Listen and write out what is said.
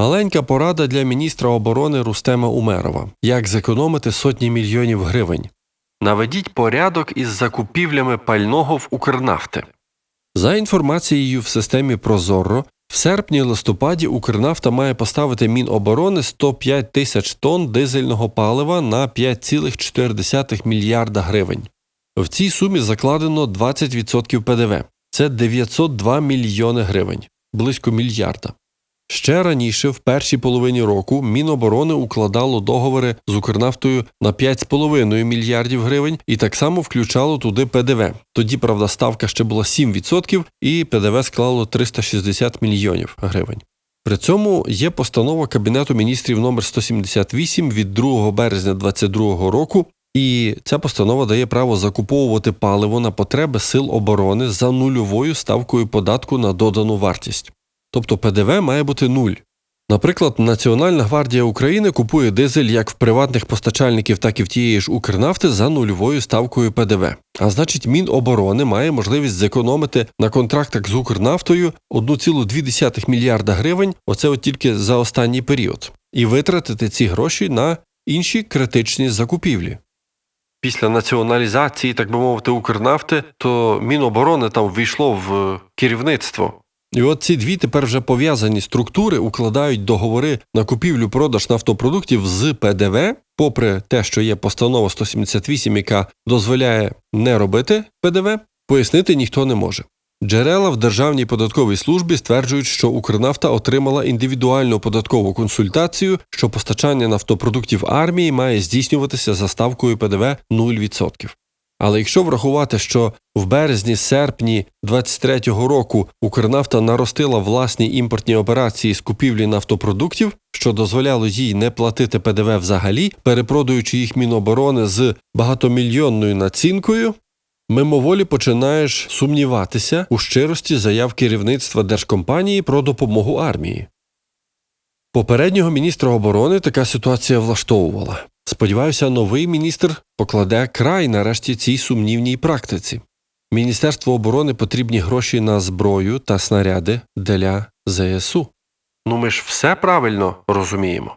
Маленька порада для міністра оборони Рустема Умерова. Як зекономити сотні мільйонів гривень. Наведіть порядок із закупівлями пального в Укрнафти. За інформацією в системі Прозоро, в серпні-листопаді Укрнафта має поставити Міноборони 105 тисяч тонн дизельного палива на 5,4 мільярда гривень. В цій сумі закладено 20% ПДВ. Це 902 мільйони гривень, близько мільярда. Ще раніше, в першій половині року, Міноборони укладало договори з Укрнафтою на 5,5 мільярдів гривень і так само включало туди ПДВ. Тоді, правда, ставка ще була 7% і ПДВ склало 360 мільйонів гривень. При цьому є постанова Кабінету міністрів номер 178 від 2 березня 2022 року, і ця постанова дає право закуповувати паливо на потреби сил оборони за нульовою ставкою податку на додану вартість. Тобто ПДВ має бути нуль. Наприклад, Національна гвардія України купує дизель як в приватних постачальників, так і в тієї ж Укрнафти за нульовою ставкою ПДВ. А значить, Міноборони має можливість зекономити на контрактах з Укрнафтою 1,2 мільярда гривень, оце от тільки за останній період, і витратити ці гроші на інші критичні закупівлі. Після націоналізації, так би мовити, Укрнафти, то Міноборони там ввійшло в керівництво. І от ці дві тепер вже пов'язані структури укладають договори на купівлю-продаж нафтопродуктів з ПДВ, попри те, що є постанова 178, яка дозволяє не робити ПДВ, пояснити ніхто не може. Джерела в Державній податковій службі стверджують, що Укрнафта отримала індивідуальну податкову консультацію, що постачання нафтопродуктів армії має здійснюватися за ставкою ПДВ 0%. Але якщо врахувати, що в березні-серпні 23-го року Укрнафта наростила власні імпортні операції з купівлі нафтопродуктів, що дозволяло їй не платити ПДВ взагалі, перепродаючи їх Міноборони з багатомільйонною націнкою, мимоволі починаєш сумніватися у щирості заяв керівництва держкомпанії про допомогу армії. Попереднього міністра оборони така ситуація влаштовувала. Сподіваюся, новий міністр покладе край нарешті цій сумнівній практиці. Міністерству оборони потрібні гроші на зброю та снаряди для ЗСУ. Ну ми ж все правильно розуміємо.